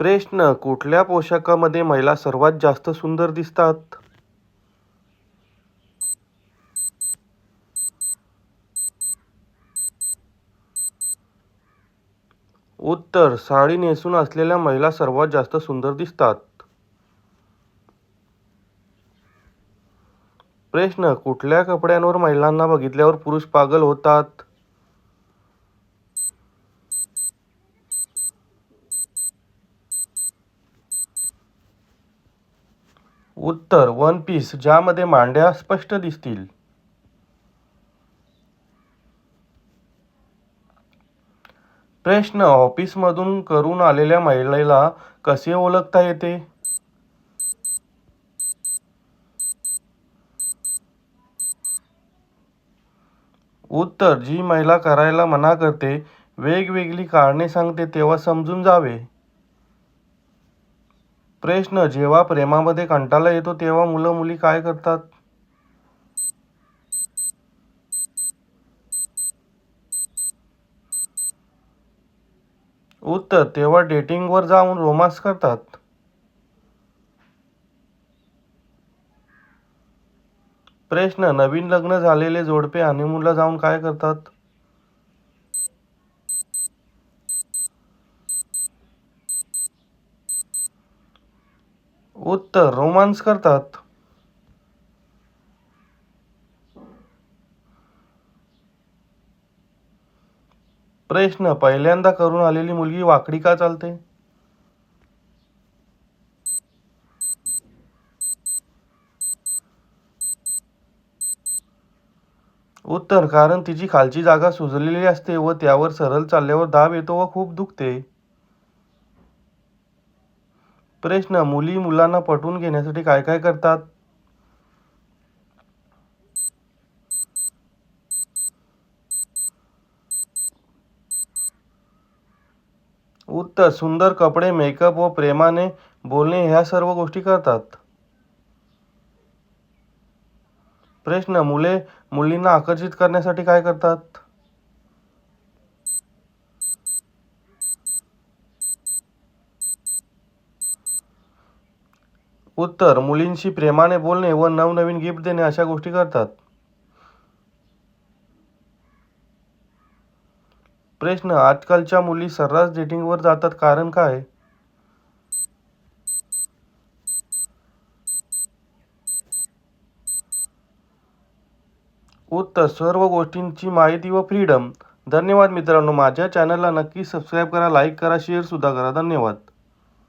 प्रश्न कुठल्या पोशाखामध्ये महिला सर्वात जास्त सुंदर दिसतात? उत्तर साडी नेसून असलेल्या महिला सर्वात जास्त सुंदर दिसतात. प्रश्न कुठल्या कपड्यांवर महिलांना बघितल्यावर पुरुष पागल होतात? उत्तर वन पीस ज्यामध्ये मांड्या स्पष्ट दिसतील. प्रश्न ऑफिसमधून करून आलेल्या महिलेला कसे ओळखता येते? उत्तर जी महिला करायला मना करते वेगवेगळी कारणे सांगते तेव्हा समजून जावे. प्रश्न जेव्हा प्रेमामध्ये कंटाळा येतो तेव्हा मुलं मुली काय करतात? उत्तर तेव्हा डेटिंगवर जाऊन रोमांस करतात. प्रश्न नवीन लग्न झालेले जोडपे हनीमूनला जाऊन काय करतात? उत्तर रोमांस करतात. प्रश्न पहिल्यांदा करून आलेली मुलगी वाकडी का चालते? उत्तर कारण तिची खालची जागा सुजलेली असते व त्यावर सरळ चालल्यावर दाब येतो व खूप दुखते. प्रश्न मुली मुलांना पटवून घेण्यासाठी काय काय करतात? उत्तर सुंदर कपडे मेकअप व प्रेमाने बोलणे ह्या सर्व गोष्टी करतात. प्रश्न मुले मुलींना आकर्षित करण्यासाठी काय करतात? उत्तर मुलींशी प्रेमाने बोलणे व नवनवीन गिफ्ट देणे अशा गोष्टी करतात. प्रश्न आजकालच्या मुली सर्रास डेटिंगवर जातात कारण काय? उत्तर सर्व गोष्टींची माहिती व फ्रीडम धन्यवाद मित्रांनो. माझ्या चॅनलला नक्की सबस्क्राईब करा लाईक करा शेअर सुद्धा करा. धन्यवाद.